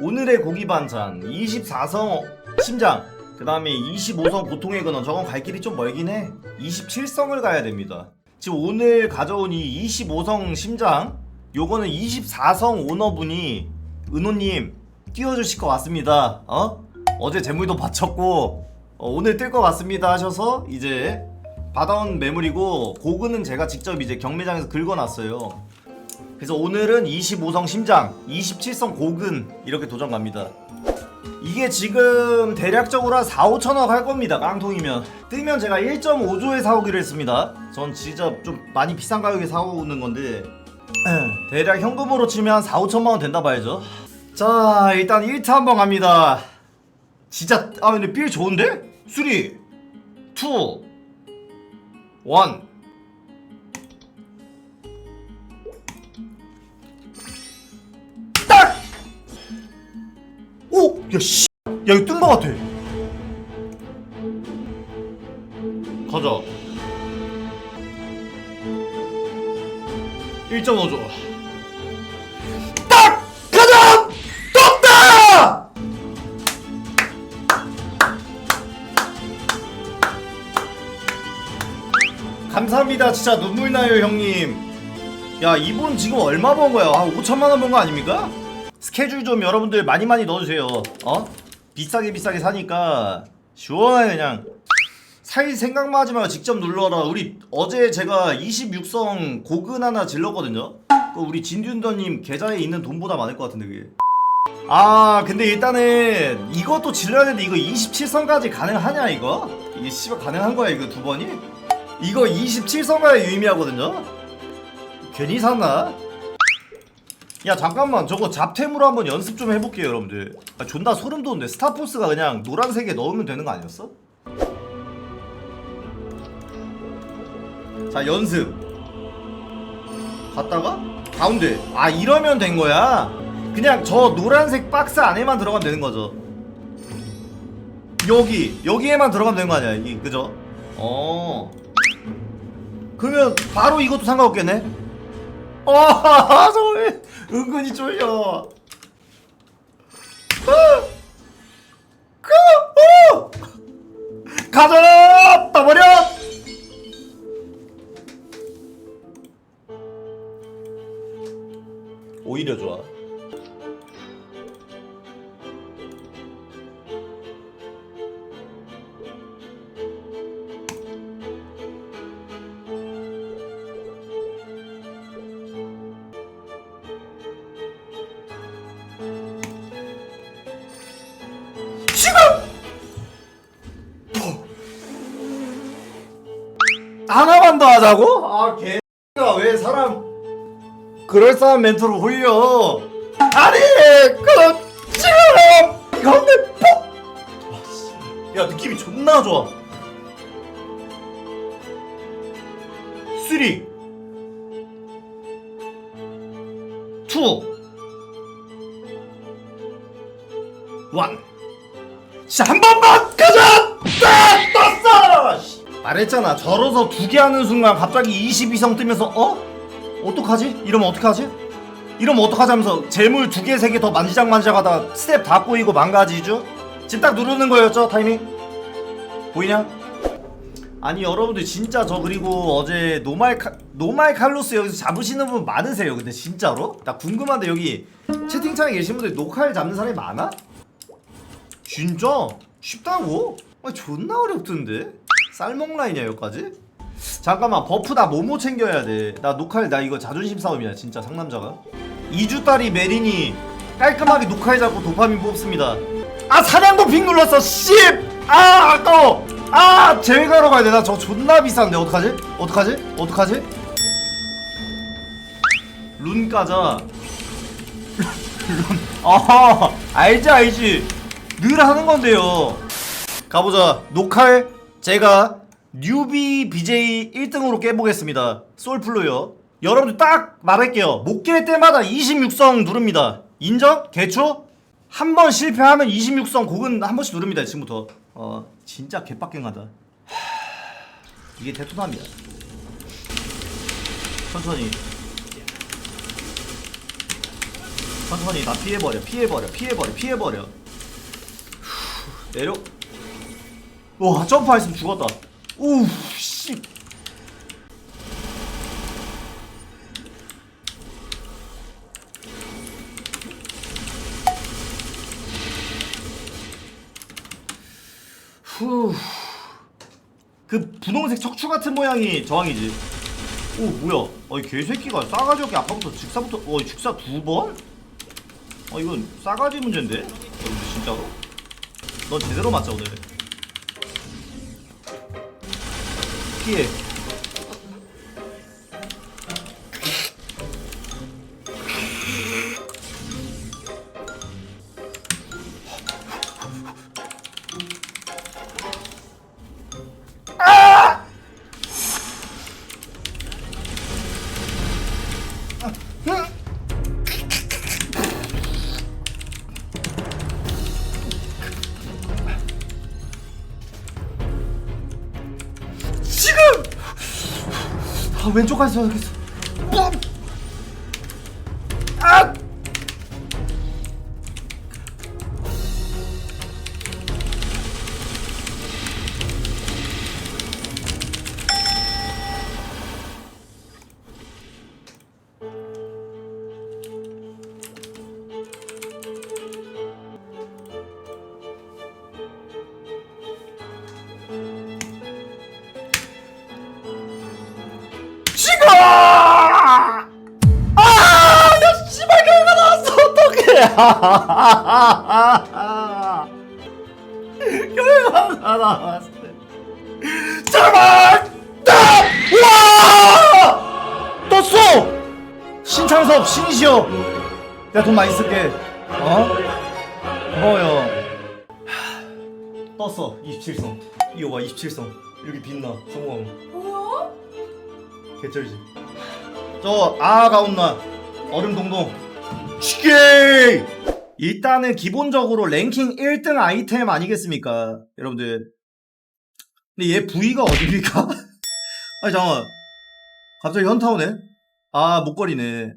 오늘의 고기 반찬 24성 심장 그 다음에 25성 보통의 근원 저건 갈 길이 좀 멀긴 해. 27성을 가야 됩니다. 지금 오늘 가져온 이 25성 심장 요거는 24성 오너분이 은호님 띄워주실 것 같습니다. 어? 어제 재물도 바쳤고 어, 오늘 뜰 것 같습니다 하셔서 이제 받아온 매물이고 고근은 제가 직접 이제 경매장에서 긁어놨어요 그래서 오늘은 25성 심장, 27성 고근 이렇게 도전 갑니다. 이게 지금 대략적으로 한 4, 5천억 할 겁니다. 깡통이면. 뜨면 제가 1.5조에 사오기로 했습니다. 전 진짜 좀 많이 비싼 가격에 사오는 건데 대략 현금으로 치면 한 4, 5천만 원 된다 봐야죠. 자, 일단 1타 한번 갑니다. 진짜 아 근데 빌 좋은데? 3 2 1 야, 씨! 야, 이거 뜬거 같아. 가자. 1.5조. 딱! 가자! 떴다! 감사합니다. 진짜 눈물 나요, 형님. 야 이분 지금 얼마 번 거야? 한 5천만 원 번 거 아닙니까? 스케줄 좀 여러분들 많이 많이 넣어주세요. 어? 비싸게 비싸게 사니까 시원하게 그냥 살 생각만 하지 말고 직접 눌러라. 우리 어제 제가 26성 고근 하나 질렀거든요. 그 우리 진균더님 계좌에 있는 돈보다 많을 것 같은데 그게. 아 근데 일단은 이것도 질러야 되는데 이거 27성까지 가능하냐 이거? 이게 씨발 가능한 거야 이거 두 번이? 이거 27성까지 유의미하거든요? 괜히 샀나? 야 잠깐만. 저거 잡템으로 한번 연습 좀 해볼게요 여러분들. 아, 존나 소름 돋는데. 스타포스가 그냥 노란색에 넣으면 되는 거 아니었어? 자 연습. 갔다가 가운데. 아 이러면 된 거야? 그냥 저 노란색 박스 안에만 들어가면 되는 거죠. 여기. 여기에만 들어가면 되는 거 아니야 이. 그죠? 어. 그러면 바로 이것도 상관없겠네 아, 저 은근히 쫄려. 아! 그, 어! 가자! 떠버려! 오히려 좋아. 하나만 더 하자고? 아 개가 왜 사람 그럴싸한 멘트로 홀려 아니 그럼 지금 가운데 폭! 야 느낌이 존나 좋아 3 2 1 진짜 한 번만 가자! 말했잖아 절어서 두 개 하는 순간 갑자기 22성 뜨면서 어? 어떡하지? 이러면 어떡하지? 이러면 어떡하지 하면서 재물 두 개 세 개 더 만지작만지작 하다가 스텝 다 꼬이고 망가지죠? 지금 딱 누르는 거였죠 타이밍? 보이냐? 아니 여러분들 진짜 저 그리고 어제 노말 칼 노말 칼로스 여기서 잡으시는 분 많으세요 근데 진짜로? 나 궁금한데 여기 채팅창에 계신 분들 노칼 잡는 사람이 많아? 진짜? 쉽다고? 아 존나 어렵던데? 쌀먹 라인이야 여기까지? 잠깐만 버프 나 뭐뭐 챙겨야 돼나 녹화일 나 이거 자존심 싸움이야 진짜 상남자가 2주짜리 메린이 깔끔하게 녹화해 잡고 도파민 뽑습니다 아 사냥도 핑 눌렀어 씨! 아 아까워 아 제외가러 가야 돼나 저 존나 비싼데 어떡하지? 어떡하지? 어떡하지? 룬 까자 아 알지 알지 늘 하는 건데요 가보자 녹칼 제가 뉴비 BJ 1등으로 깨보겠습니다. 솔플로요. 여러분들 딱 말할게요. 못 깰 때마다 26성 누릅니다. 인정? 개초? 한 번 실패하면 26성 곡은 한 번씩 누릅니다 지금부터. 어 진짜 개빡갱하다. 하... 이게 대토남이야. 천천히. 천천히 다 피해버려 피해버려 피해버려 피해버려. 후, 내려 와 점프했으면 죽었다 우씨 후. 그 분홍색 척추 같은 모양이 저항이지. 오 뭐야? 어이 개새끼가 싸가지 없게 아까부터 직사부터 어이 직사 두 번? 어 이건 싸가지 문제인데? 어 진짜로? 넌 제대로 맞자 오늘. 피해. 지금! 아, 왼쪽까지 써야겠어. 어떡해! 결과가 나왔어. 제발! 딱! 와! 떴어! 신창섭, 신이시여. 내가 돈 많이 쓸게. 어? 고마워요. 하, 떴어, 27성. 이거 봐, 27성. 여기 빛나, 성공. 뭐야? 개쩔지. 저 아가온나 얼음 동동. 쉽게. 일단은 기본적으로 랭킹 1등 아이템 아니겠습니까, 여러분들. 근데 얘 부위가 어디입니까? 아니 잠깐. 갑자기 현타 오네. 아 목걸이네.